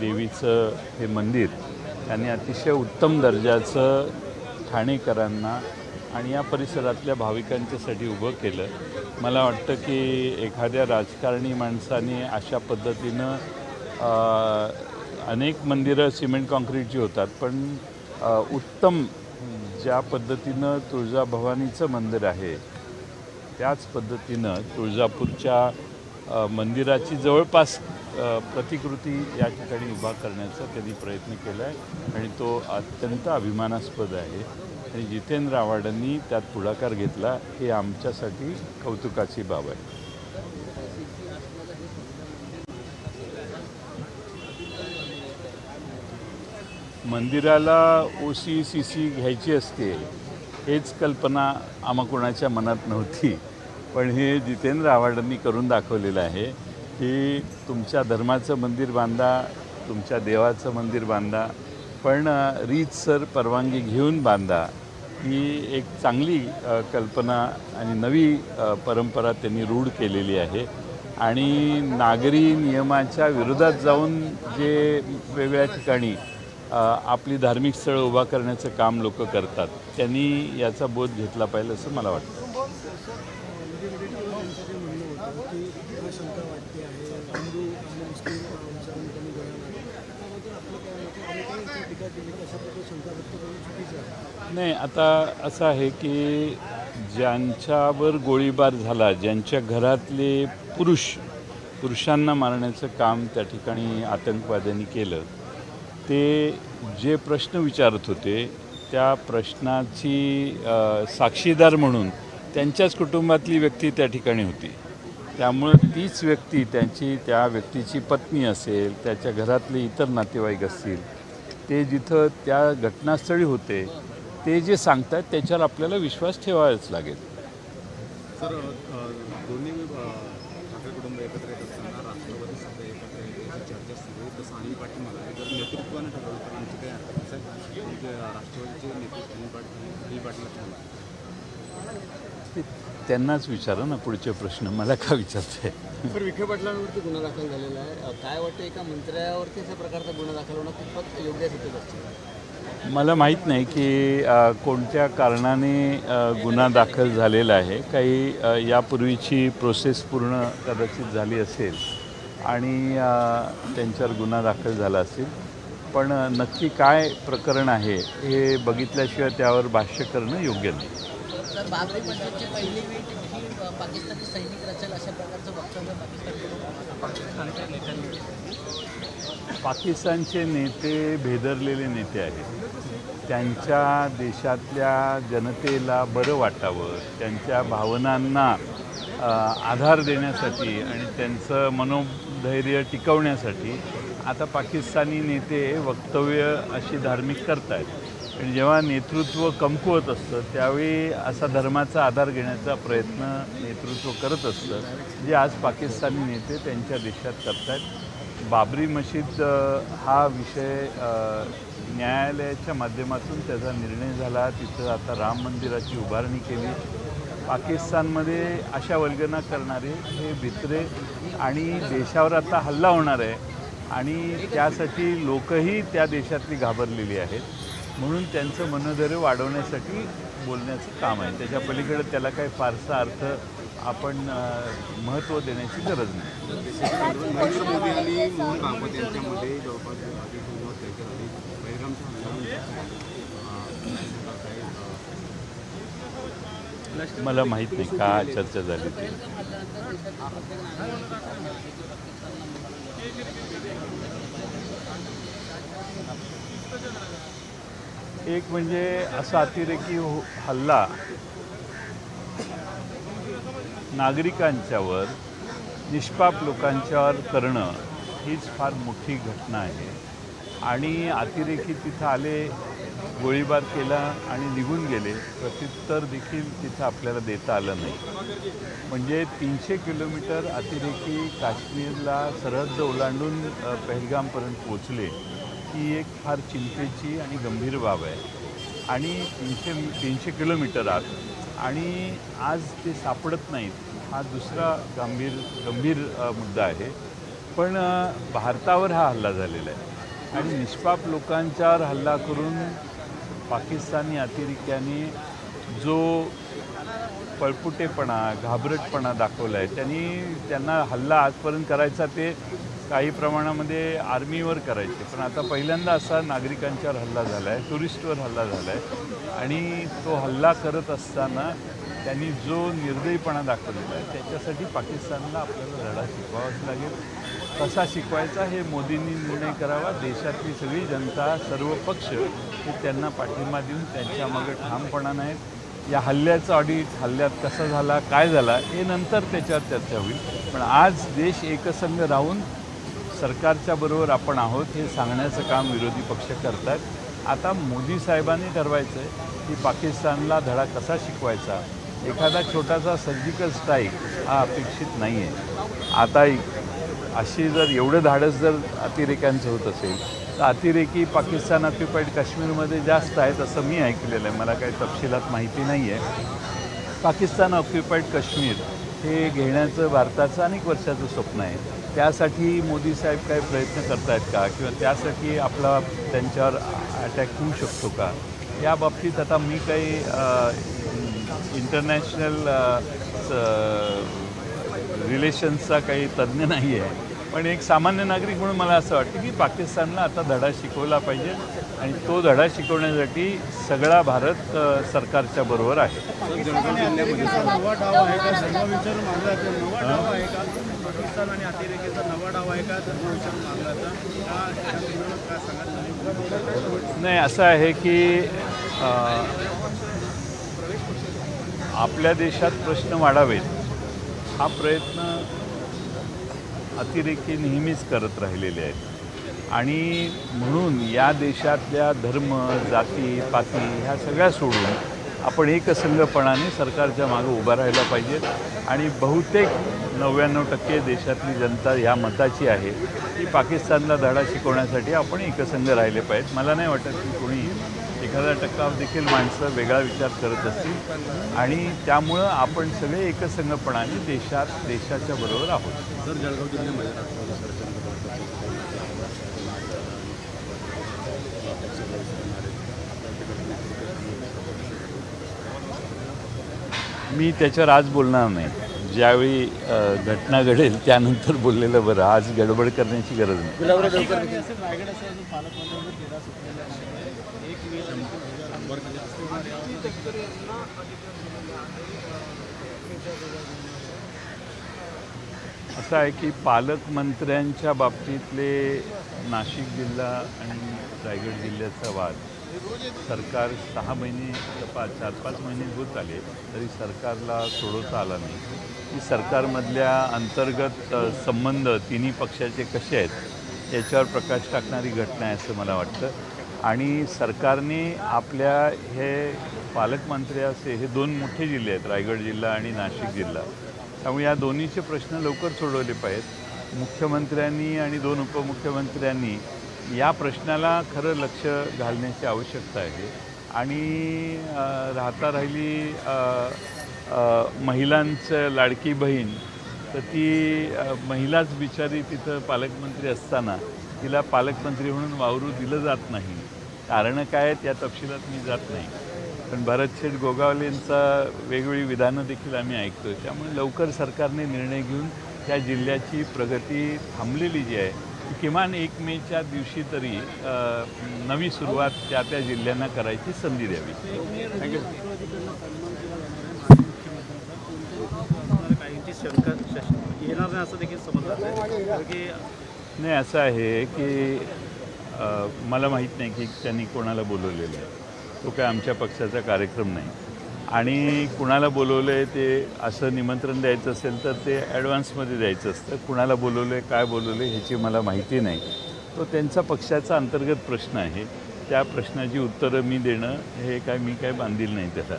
देवीचं हे मंदिर त्यांनी अतिशय उत्तम दर्जाचं ठाणेकरांना आणि या परिसरातल्या भाविकांच्यासाठी उभं केलं. मला वाटतं की एखाद्या राजकारणी माणसाने अशा पद्धतीनं अनेक मंदिरं सिमेंट कॉन्क्रीटची होतात पण उत्तम ज्या पद्धतीनं तुळजाभवानीचं मंदिर आहे त्याच पद्धतीनं तुळजापूरच्या मंदिराची जवळपास प्रतिकृती या ठिकाणी उभा करण्याचा त्यांनी प्रयत्न केला आहे आणि तो अत्यंत अभिमानास्पद आहे. आणि जितेंद्र आव्हाडांनी त्यात पुढाकार घेतला हे आमच्यासाठी कौतुकाची बाब आहे. मंदिराला ओ सी सी सी घ्यायची असते हेच कल्पना आम्हा कोणाच्या मनात नव्हती. पण हे जितेंद्र आव्हाडांनी करून दाखवलेलं आहे. की तुमच्या धर्माचं मंदिर बांधा तुमच्या देवाचं मंदिर बांधा पण रीतसर परवानगी घेऊन बांधा ही एक चांगली कल्पना आणि नवी परंपरा त्यांनी रूढ केलेली आहे. आणि नागरी नियमाच्या विरोधात जाऊन जे वेगवेगळ्या ठिकाणी आपली धार्मिक स्थळं उभा करण्याचं काम लोक करतात त्यांनी याचा बोध घेतला पाहिजे असं मला वाटतं. नाही आता असं आहे की ज्यांच्यावर गोळीबार झाला ज्यांच्या घरातले पुरुष पुरुषांना मारण्याचं काम त्या ठिकाणी आतंकवाद्यांनी केलं ते जे प्रश्न विचारत होते त्या प्रश्नाची साक्षीदार म्हणून त्यांच्याच कुटुंबातली व्यक्ती त्या ठिकाणी होती. त्यामुळं तीच व्यक्ती त्यांची त्या व्यक्तीची पत्नी असेल त्याच्या घरातले इतर नातेवाईक असतील ते जिथं त्या घटनास्थळी होते ते जे सांगतात त्याच्यावर आपल्याला विश्वास ठेवायच लागेल. सर दोन्ही ठाकरे कुटुंब एकत्र येत असताना राष्ट्रवादी सध्या एकत्र येण्याची चर्चा सुरू आहे तसं अनिल पाटील म्हणाले जर नेतृत्वाने ठरवलं तर आमची काही हरकत असेल म्हणजे राष्ट्रवादीचे नेतृत्व अनिल पाटील त्यांनाच विचारा ना पुढचे प्रश्न. मला का विचारते विखे पाटलांवरती गुन्हा दाखल झालेला आहे. काय वाटतं एका मंत्र्यावरती अशा प्रकारचा गुन्हा दाखल होणं कितपत योग्य असतं मला माहीत नाही की कोणत्या कारणाने गुन्हा दाखल झालेला आहे. काही यापूर्वीची प्रोसेस पूर्ण कदाचित झाली असेल आणि त्यांच्यावर गुन्हा दाखल झाला असेल. पण नक्की काय प्रकरण आहे हे बघितल्याशिवाय त्यावर भाष्य करणं योग्य नाही. तर बाबरी मस्जिदची पहिली वीट ही पाकिस्तानी सैनिक रचेल अशा प्रकारचं वक्तव्य पाकिस्तानकडून पाकिस्तानचे नेते भेदरलेले नेते आहेत. त्यांच्या देशातल्या जनतेला बरं वाटावं त्यांच्या भावनांना आधार देण्यासाठी आणि त्यांचं मनोधैर्य टिकवण्यासाठी आता पाकिस्तानी नेते वक्तव्य अशी धार्मिक करत आहेत म्हणजे जेव्हा नेतृत्व कमकुवत असतं त्यावेळी असा धर्माचा आधार घेण्याचा प्रयत्न नेतृत्व करत असतं. जे आज पाकिस्तानी नेते त्यांच्या देशात करतायत. बाबरी मशीद हा विषय न्यायालयाच्या माध्यमातून त्याचा निर्णय झाला. तिथं आता राम मंदिराची उभारणी केली. पाकिस्तानमध्ये अशा वल्गना करणारे हे भित्रे आणि देशावर आता हल्ला होणार आहे. आणि त्यासाठी लोकही त्या देशातली घाबरलेली आहेत. म्हणून त्यांचं मनोधैर्य वाढवण्यासाठी बोलण्याचं काम आहे. त्याच्या पलीकडे त्याला काही फारसा अर्थ आपण महत्त्व देण्याची गरज नाही. नरेंद्र मोदी आणि मोहन भागवत यांच्यामध्ये जवळपास मला माहीत नाही का चर्चा झाली ती. एक म्हणजे असा अतिरेकी हो- हल्ला नागरिकांच्यावर निष्पाप लोकांच्यावर करणं हीच फार मोठी घटना आहे. आणि अतिरेकी तिथं आले गोळीबार केला आणि निघून गेले प्रत्युत्तर देखील तिथं आपल्याला देता आलं नाही. म्हणजे तीनशे किलोमीटर अतिरेकी काश्मीरला सरहद्द ओलांडून अ, पहलगामपर्यंत पोचले ही एक फार चिंतेची आणि गंभीर बाब आहे. आणि तीनशे तीनशे किलोमीटर आत. आणि आज ते सापडत नाहीत. हा दुसरा गंभीर गंभीर मुद्दा आहे. पण भारतावर हा हल्ला झालेला आहे. आणि निष्पाप लोकांच्यावर हल्ला करून पाकिस्तानी अतिरेक्यांनी जो पळपुटेपणा घाबरटपणा दाखवला आहे त्यांनी त्यांना हल्ला आजपर्यंत करायचा ते काही प्रमाणामध्ये आर्मीवर करायचे. पण आता पहिल्यांदा असा नागरिकांच्यावर हल्ला झाला आहे टुरिस्टवर हल्ला झाला आहे आणि तो हल्ला करत असताना त्यांनी जो निर्दयीपणा दाखवलेला आहे त्याच्यासाठी पाकिस्तानला आपल्याला लढा शिकवावाच लागेल. कसा शिकवायचा हे मोदींनी निर्णय करावा. देशातली सगळी जनता सर्व पक्ष हे त्यांना पाठिंबा देऊन त्यांच्या मागे ठामपणा नाहीत. या हल्ल्याचं ऑडिट हल्ल्यात कसा झाला काय झाला हे नंतर त्याच्यावर चर्चा होईल. पण आज देश एकसंघ राहून सरकारच्या बरोबर आपण आहोत हे सांगण्याचं काम विरोधी पक्ष करतात आता मोदी साहेबांनी ठरवायचं आहे की पाकिस्तानला धडा कसा शिकवायचा? एखादा छोटासा सर्जिकल स्ट्राईक हा अपेक्षित नाही आहे. आता अशी जर एवढं धाडस जर अतिरेक्यांचं होत असेल तर अतिरेकी पाकिस्तान ऑक्युपाईड काश्मीरमध्ये जास्त आहेत असं मी ऐकलेलं आहे. मला काही तपशिलात माहिती नाही आहे. पाकिस्तान ऑक्युपाईड काश्मीर हे घेण्याचं भारताचं अनेक वर्षाचं स्वप्न आहे. त्यासाठी मोदी साहेब काही प्रयत्न करतायत का? किंवा त्यासाठी आपला त्यांच्यावर अटॅक होऊ शकतो का? या बाबतीत आता मी काही इंटरनॅशनल रिलेशन्सचा काही तज्ज्ञ नाही आहे पण एक सामान्य नागरिक म्हणून मला असं वाटतं की पाकिस्तानला आता धडा शिकवला पाहिजे. आणि तो धडा शिकवण्यासाठी सगळा भारत सरकारच्या बरोबर आहे. सांगाल नाही? असं आहे की आपल्या देशात प्रश्न वाढावेत. हा प्रयत्न अतिरेकी नेहमीच करत राहिलेले आहेत. आणि म्हणून या देशातल्या धर्म जाती पाती ह्या सगळ्या सोडून आपण एकसंघपणाने सरकारच्या मागं उभा राहायला पाहिजेत आणि बहुतेक नव्याण्णव टक्के देशातली जनता ह्या मताची आहे की पाकिस्तानला धडा शिकवण्यासाठी आपण एकसंघ राहिले पाहिजेत. मला नाही वाटत की कोणी एखादा टक्का देखील माणसं वेगळा विचार करत असतील. आणि त्यामुळं आपण सगळे एकसंघपणाने देशात देशाच्या बरोबर आहोत सर जळगाव जिल्ह्यामध्ये राष्ट्रवादी सरकारने मी त्याच्यावर आज बोलणार नाही. ज्यावेळी घटना घडेल त्यानंतर बोललेलं बरं. आज गडबड करण्याची गरज नाही. वीर असं आहे की पालकमंत्र्यांच्या बाबतीतले नाशिक जिल्हा आणि रायगड जिल्ह्याचा वाद सरकार सहा महिने पाच चार पाच महिने होत आले तरी सरकारला सोडवता आला नाही. की सरकारमधल्या अंतर्गत संबंध तिन्ही पक्षाचे कसे आहेत याच्यावर प्रकाश टाकणारी घटना आहे असं मला वाटतं. आणि सरकारने आपल्या हे पालकमंत्री असे हे दोन मोठे जिल्हे आहेत रायगड जिल्हा आणि नाशिक जिल्हा. त्यामुळे या दोन्हीचे प्रश्न लवकर सोडवले पाहिजेत. मुख्यमंत्र्यांनी आणि दोन उपमुख्यमंत्र्यांनी या प्रश्नाला खरं लक्ष घालण्याची आवश्यकता आहे. आणि राहता राहिली महिलांचं लाडकी बहीण तर ती महिलाच बिचारी तिथं पालकमंत्री असताना तिला पालकमंत्री म्हणून वावरू दिलं जात नाही. कारणं काय त्या तपशिलात मी जात नाही. पण भरतशेठ गोगावलेंचा वेगवेगळी विधानं देखील आम्ही ऐकतो त्यामुळे लवकर सरकारने निर्णय घेऊन त्या जिल्ह्याची प्रगती थांबलेली जी आहे किमान एक मेच्या दिवशी तरी नवी सुरुवात त्या त्या जिल्ह्यांना करायची संधी द्यावी. येणार नाही असं देखील कारण की नाही असं आहे की मला माहीत नाही की त्यांनी कोणाला बोलवलेलं आहे. तो काय आमच्या पक्षाचा कार्यक्रम नाही. आणि कुणाला बोलवलं आहे ते असं निमंत्रण द्यायचं असेल तर ते ॲडव्हान्समध्ये द्यायचं असतं. कुणाला बोलवलं आहे काय बोलवलं आहे ह्याची मला माहिती नाही. तो त्यांचा पक्षाचा अंतर्गत प्रश्न आहे. त्या प्रश्नाची उत्तरं मी देणं हे काय मी काय बांधील नाही त्याला.